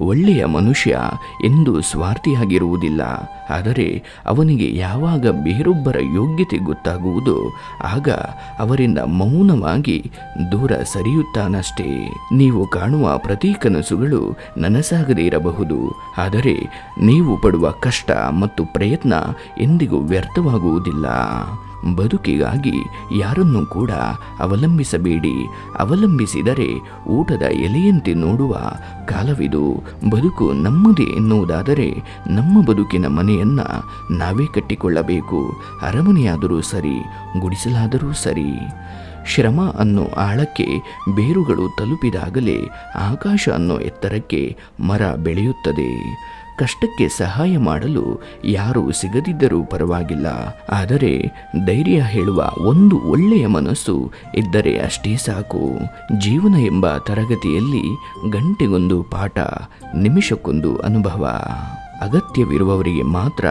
ಒಳ್ಳೆಯ ಮನುಷ್ಯ ಎಂದು ಸ್ವಾರ್ಥಿಯಾಗಿರುವುದಿಲ್ಲ. ಆದರೆ ಅವನಿಗೆ ಯಾವಾಗ ಬೇರೊಬ್ಬರ ಯೋಗ್ಯತೆ ಗೊತ್ತಾಗುವುದು ಆಗ ಅವರಿಂದ ಮೌನವಾಗಿ ದೂರ ಸರಿಯುತ್ತಾನಷ್ಟೇ. ನೀವು ಕಾಣುವ ಪ್ರತಿ ಕನಸುಗಳು ನನಸಾಗದೇ ಇರಬಹುದು. ಆದರೆ ನೀವು ಪಡುವ ಕಷ್ಟ ಮತ್ತು ಪ್ರಯತ್ನ ಎಂದಿಗೂ ವ್ಯರ್ಥವಾಗುವುದಿಲ್ಲ. ಬದುಕಿಗಾಗಿ ಯಾರನ್ನೂ ಕೂಡ ಅವಲಂಬಿಸಬೇಡಿ. ಅವಲಂಬಿಸಿದರೆ ಊಟದ ಎಲೆಯಂತೆ ನೋಡುವ ಕಾಲವಿದು. ಬದುಕು ನಮ್ಮದೇ ಎನ್ನುವುದಾದರೆ ನಮ್ಮ ಬದುಕಿನ ಮನೆಯನ್ನ ನಾವೇ ಕಟ್ಟಿಕೊಳ್ಳಬೇಕು. ಅರಮನೆಯಾದರೂ ಸರಿ, ಗುಡಿಸಲಾದರೂ ಸರಿ. ಶ್ರಮ ಅನ್ನೋ ಆಳಕ್ಕೆ ಬೇರುಗಳು ತಲುಪಿದಾಗಲೇ ಆಕಾಶ ಅನ್ನೋ ಎತ್ತರಕ್ಕೆ ಮರ ಬೆಳೆಯುತ್ತದೆ. ಕಷ್ಟಕ್ಕೆ ಸಹಾಯ ಮಾಡಲು ಯಾರೂ ಸಿಗದಿದ್ದರೂ ಪರವಾಗಿಲ್ಲ. ಆದರೆ ಧೈರ್ಯ ಹೇಳುವ ಒಂದು ಒಳ್ಳೆಯ ಮನಸ್ಸು ಇದ್ದರೆ ಅಷ್ಟೇ ಸಾಕು. ಜೀವನ ಎಂಬ ತರಗತಿಯಲ್ಲಿ ಗಂಟೆಗೊಂದು ಪಾಠ, ನಿಮಿಷಕ್ಕೊಂದು ಅನುಭವ. ಅಗತ್ಯವಿರುವವರಿಗೆ ಮಾತ್ರ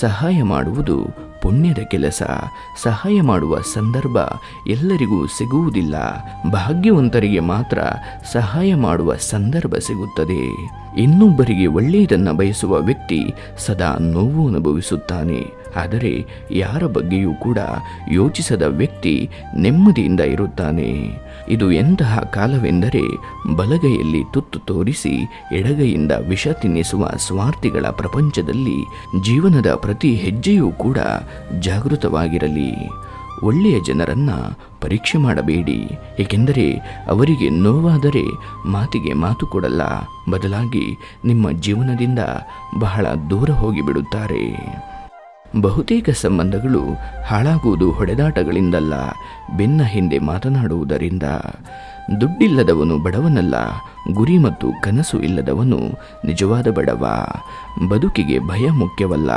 ಸಹಾಯ ಮಾಡುವುದು ಪುಣ್ಯದ ಕೆಲಸ. ಸಹಾಯ ಮಾಡುವ ಸಂದರ್ಭ ಎಲ್ಲರಿಗೂ ಸಿಗುವುದಿಲ್ಲ. ಭಾಗ್ಯವಂತರಿಗೆ ಮಾತ್ರ ಸಹಾಯ ಮಾಡುವ ಸಂದರ್ಭ ಸಿಗುತ್ತದೆ. ಇನ್ನೊಬ್ಬರಿಗೆ ಒಳ್ಳೆಯದನ್ನು ಬಯಸುವ ವ್ಯಕ್ತಿ ಸದಾ ನೋವು ಅನುಭವಿಸುತ್ತಾನೆ. ಆದರೆ ಯಾರ ಬಗ್ಗೆಯೂ ಕೂಡ ಯೋಚಿಸದ ವ್ಯಕ್ತಿ ನೆಮ್ಮದಿಯಿಂದ ಇರುತ್ತಾನೆ. ಇದು ಎಂತಹ ಕಾಲವೆಂದರೆ ಬಲಗೈಯಲ್ಲಿ ತುತ್ತು ತೋರಿಸಿ ಎಡಗೈಯಿಂದ ವಿಷ ತಿನ್ನಿಸುವ ಸ್ವಾರ್ಥಿಗಳ ಪ್ರಪಂಚದಲ್ಲಿ ಜೀವನದ ಪ್ರತಿ ಹೆಜ್ಜೆಯೂ ಕೂಡ ಜಾಗೃತವಾಗಿರಲಿ. ಒಳ್ಳೆಯ ಜನರನ್ನು ಪರೀಕ್ಷೆ ಮಾಡಬೇಡಿ, ಏಕೆಂದರೆ ಅವರಿಗೆ ನೋವಾದರೆ ಮಾತಿಗೆ ಮಾತು ಕೊಡಲ್ಲ. ಬದಲಾಗಿ ನಿಮ್ಮ ಜೀವನದಿಂದ ಬಹಳ ದೂರ ಹೋಗಿಬಿಡುತ್ತಾರೆ. ಬಹುತೇಕ ಸಂಬಂಧಗಳು ಹಾಳಾಗುವುದು ಹೊಡೆದಾಟಗಳಿಂದಲ್ಲ, ಬೆನ್ನ ಹಿಂದೆ ಮಾತನಾಡುವುದರಿಂದ. ದುಡ್ಡಿಲ್ಲದವನು ಬಡವನಲ್ಲ, ಗುರಿ ಮತ್ತು ಕನಸು ಇಲ್ಲದವನು ನಿಜವಾದ ಬಡವ. ಬದುಕಿಗೆ ಭಯ ಮುಖ್ಯವಲ್ಲ,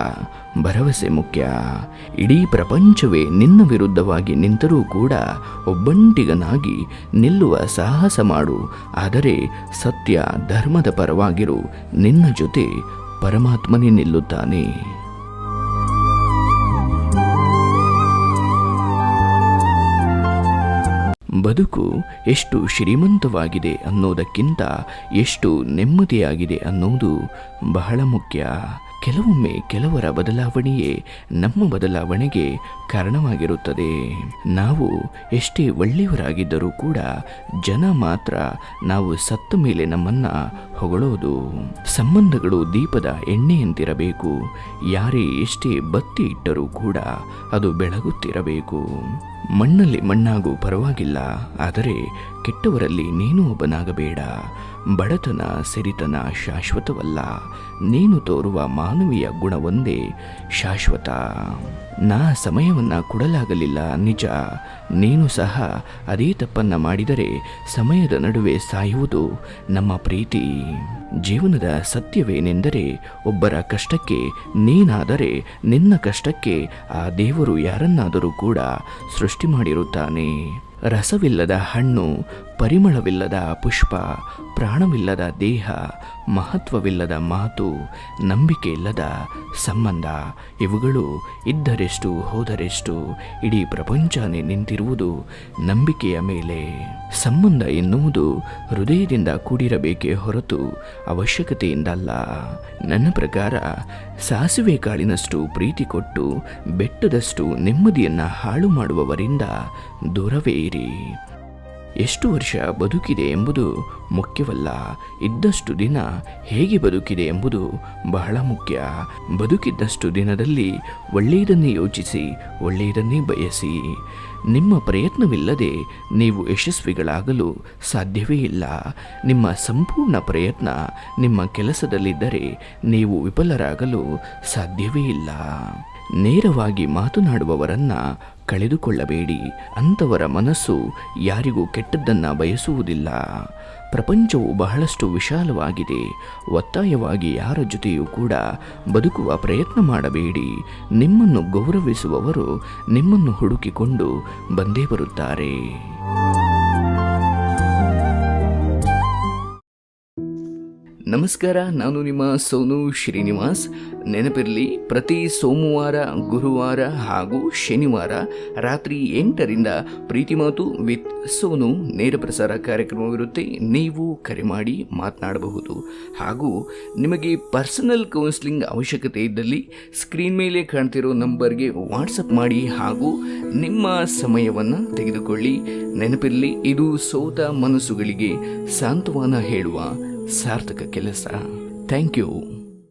ಭರವಸೆ ಮುಖ್ಯ. ಇಡೀ ಪ್ರಪಂಚವೇ ನಿನ್ನ ವಿರುದ್ಧವಾಗಿ ನಿಂತರೂ ಕೂಡ ಒಬ್ಬಂಟಿಗನಾಗಿ ನಿಲ್ಲುವ ಸಾಹಸ ಮಾಡು, ಆದರೆ ಸತ್ಯ ಧರ್ಮದ ಪರವಾಗಿರು ನಿನ್ನ ಜೊತೆ ಪರಮಾತ್ಮನೇ ನಿಲ್ಲುತ್ತಾನೆ. ಬದುಕು ಎಷ್ಟು ಶ್ರೀಮಂತವಾಗಿದೆ ಅನ್ನೋದಕ್ಕಿಂತ ಎಷ್ಟು ನೆಮ್ಮದಿಯಾಗಿದೆ ಅನ್ನೋದು ಬಹಳ ಮುಖ್ಯ. ಕೆಲವೊಮ್ಮೆ ಕೆಲವರ ಬದಲಾವಣೆಯೇ ನಮ್ಮ ಬದಲಾವಣೆಗೆ ಕಾರಣವಾಗಿರುತ್ತದೆ. ನಾವು ಎಷ್ಟೇ ಒಳ್ಳೆಯವರಾಗಿದ್ದರೂ ಕೂಡ ಜನ ಮಾತ್ರ ನಾವು ಸತ್ತ ಮೇಲೆ ನಮ್ಮನ್ನ ಹೊಗಳೋದು. ಸಂಬಂಧಗಳು ದೀಪದ ಎಣ್ಣೆಯಂತಿರಬೇಕು. ಯಾರೇ ಎಷ್ಟೇ ಬತ್ತಿ ಇಟ್ಟರೂ ಕೂಡ ಅದು ಬೆಳಗುತ್ತಿರಬೇಕು. ಮಣ್ಣಲ್ಲಿ ಮಣ್ಣಾಗೂ ಪರವಾಗಿಲ್ಲ. ಆದರೆ ಕೆಟ್ಟವರಲ್ಲಿ ನೀನು ಒಬ್ಬನಾಗಬೇಡ. ಬಡತನ ಸಿರಿತನ ಶಾಶ್ವತವಲ್ಲ. ನೀನು ತೋರುವ ಮಾನವೀಯ ಗುಣವೊಂದೇ ಶಾಶ್ವತ. ನಾ ಸಮಯವನ್ನು ಕೊಡಲಾಗಲಿಲ್ಲ, ನಿಜ. ನೀನು ಸಹ ಅದೇ ತಪ್ಪನ್ನು ಮಾಡಿದರೆ ಸಮಯದ ನಡುವೆ ಸಾಯುವುದು ನಮ್ಮ ಪ್ರೀತಿ. ಜೀವನದ ಸತ್ಯವೇನೆಂದರೆ ಒಬ್ಬರ ಕಷ್ಟಕ್ಕೆ ನೀನಾದರೆ ನಿನ್ನ ಕಷ್ಟಕ್ಕೆ ಆ ದೇವರು ಯಾರನ್ನಾದರೂ ಕೂಡ ಸೃಷ್ಟಿ ಮಾಡಿರುತ್ತಾನೆ. ರಸವಿಲ್ಲದ ಹಣ್ಣು ಪರಿಮಳವಿಲ್ಲದ ಪುಷ್ಪ, ಪ್ರಾಣವಿಲ್ಲದ ದೇಹ, ಮಹತ್ವವಿಲ್ಲದ ಮಾತು ನಂಬಿಕೆ ಇಲ್ಲದ ಸಂಬಂಧ, ಇವುಗಳು ಇದ್ದರೆಷ್ಟು ಹೋದರೆಷ್ಟು ಇಡೀ ಪ್ರಪಂಚನೇ ನಿಂತಿರುವುದು ನಂಬಿಕೆಯ ಮೇಲೆ. ಸಂಬಂಧ ಎನ್ನುವುದು ಹೃದಯದಿಂದ ಕೂಡಿರಬೇಕೇ ಹೊರತು ಅವಶ್ಯಕತೆಯಿಂದಲ್ಲ. ನನ್ನ ಪ್ರಕಾರ ಸಾಸಿವೆ ಕಾಳಿನಷ್ಟು ಪ್ರೀತಿ ಕೊಟ್ಟು ಬೆಟ್ಟದಷ್ಟು ನೆಮ್ಮದಿಯನ್ನು ಹಾಳು ಮಾಡುವವರಿಂದ ದೂರವೇ ಇರಿ. ಎಷ್ಟು ವರ್ಷ ಬದುಕಿದೆ ಎಂಬುದು ಮುಖ್ಯವಲ್ಲ, ಇದ್ದಷ್ಟು ದಿನ ಹೇಗೆ ಬದುಕಿದೆ ಎಂಬುದು ಬಹಳ ಮುಖ್ಯ. ಬದುಕಿದ್ದಷ್ಟು ದಿನದಲ್ಲಿ ಒಳ್ಳೆಯದನ್ನೇ ಯೋಚಿಸಿ, ಒಳ್ಳೆಯದನ್ನೇ ಬಯಸಿ. ನಿಮ್ಮ ಪ್ರಯತ್ನವಿಲ್ಲದೆ ನೀವು ಯಶಸ್ವಿಗಳಾಗಲು ಸಾಧ್ಯವೇ ಇಲ್ಲ. ನಿಮ್ಮ ಸಂಪೂರ್ಣ ಪ್ರಯತ್ನ ನಿಮ್ಮ ಕೆಲಸದಲ್ಲಿದ್ದರೆ ನೀವು ವಿಫಲರಾಗಲು ಸಾಧ್ಯವೇ ಇಲ್ಲ. ನೇರವಾಗಿ ಮಾತನಾಡುವವರನ್ನ ಕಳೆದುಕೊಳ್ಳಬೇಡಿ. ಅಂಥವರ ಮನಸ್ಸು ಯಾರಿಗೂ ಕೆಟ್ಟದ್ದನ್ನು ಬಯಸುವುದಿಲ್ಲ. ಪ್ರಪಂಚವು ಬಹಳಷ್ಟು ವಿಶಾಲವಾಗಿದೆ. ಒತ್ತಾಯವಾಗಿ ಯಾರ ಜೊತೆಯೂ ಕೂಡ ಬದುಕುವ ಪ್ರಯತ್ನ ಮಾಡಬೇಡಿ. ನಿಮ್ಮನ್ನು ಗೌರವಿಸುವವರು ನಿಮ್ಮನ್ನು ಹುಡುಕಿಕೊಂಡು ಬಂದೇ ಬರುತ್ತಾರೆ. ನಮಸ್ಕಾರ, ನಾನು ನಿಮ್ಮ ಸೋನು ಶ್ರೀನಿವಾಸ್. ನೆನಪಿರಲಿ, ಪ್ರತಿ ಸೋಮವಾರ, ಗುರುವಾರ ಹಾಗೂ ಶನಿವಾರ ರಾತ್ರಿ ಎಂಟರಿಂದ ಪ್ರೀತಿ ಮಾತು ವಿತ್ ಸೋನು ನೇರ ಪ್ರಸಾರ ಕಾರ್ಯಕ್ರಮವಿರುತ್ತೆ. ನೀವು ಕರೆ ಮಾಡಿ ಮಾತನಾಡಬಹುದು. ಹಾಗೂ ನಿಮಗೆ ಪರ್ಸನಲ್ ಕೌನ್ಸಿಲಿಂಗ್ ಅವಶ್ಯಕತೆ ಇದ್ದಲ್ಲಿ ಸ್ಕ್ರೀನ್ ಮೇಲೆ ಕಾಣ್ತಿರೋ ನಂಬರ್ಗೆ ವಾಟ್ಸಪ್ ಮಾಡಿ ಹಾಗೂ ನಿಮ್ಮ ಸಮಯವನ್ನು ತೆಗೆದುಕೊಳ್ಳಿ. ನೆನಪಿರಲಿ, ಇದು ಸೋತ ಮನಸ್ಸುಗಳಿಗೆ ಸಾಂತ್ವನ ಹೇಳುವ ಸಾರ್ಥಕ ಕೆಲಸ ಥ್ಯಾಂಕ್ ಯು